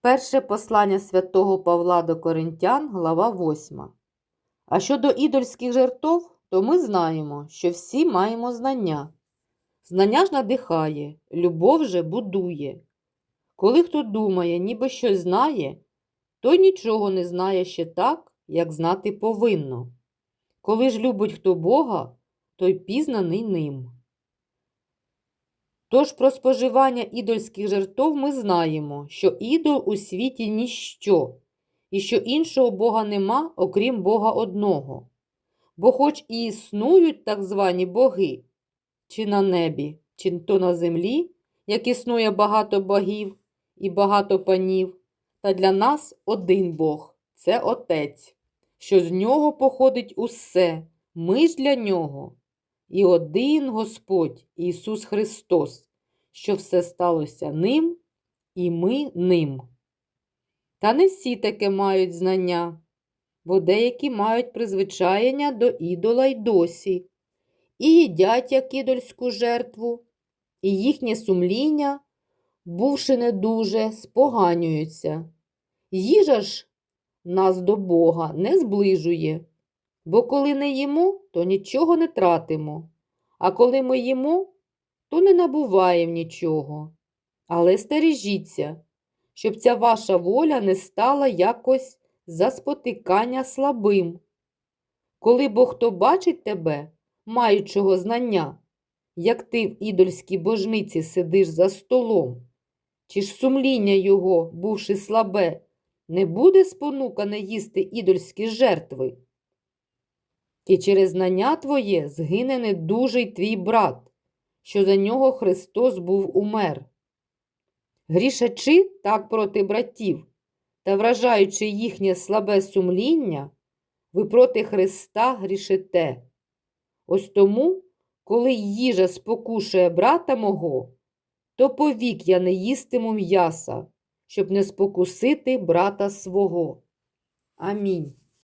Перше послання святого Павла до Коринтян, глава 8. А щодо ідольських жертв, то ми знаємо, що всі маємо знання. Знання ж надихає, любов же будує. Коли хто думає, ніби щось знає, той нічого не знає ще так, як знати повинно. Коли ж любить хто Бога, той пізнаний ним. Тож про споживання ідольських жертв ми знаємо, що ідол у світі ніщо, і що іншого Бога нема, окрім Бога одного. Бо хоч і існують так звані боги, чи на небі, чи то на землі, як існує багато богів і багато панів, та для нас один Бог це Отець, що з нього походить усе, ми ж для нього. І один Господь Ісус Христос, що все сталося ним, і ми ним. Та не всі таке мають знання, бо деякі мають призвичаєння до ідола й досі, і їдять як ідольську жертву, і їхнє сумління, бувши не дуже, споганюються. Їжа ж нас до Бога не зближує. Бо коли не їмо, то нічого не тратимо, а коли ми їмо, то не набуваємо нічого. Але стережіться, щоб ця ваша воля не стала якось за спотикання слабим. Коли бо хто бачить тебе, маючого знання, як ти в ідольській божниці сидиш за столом, чи ж сумління його, бувши слабе, не буде спонукане їсти ідольські жертви? І через знання твоє згине недужий твій брат, що за нього Христос був умер. Грішачи так проти братів та вражаючи їхнє слабе сумління, ви проти Христа грішите. Ось тому, коли їжа спокушує брата мого, то повік я не їстиму м'яса, щоб не спокусити брата свого. Амінь.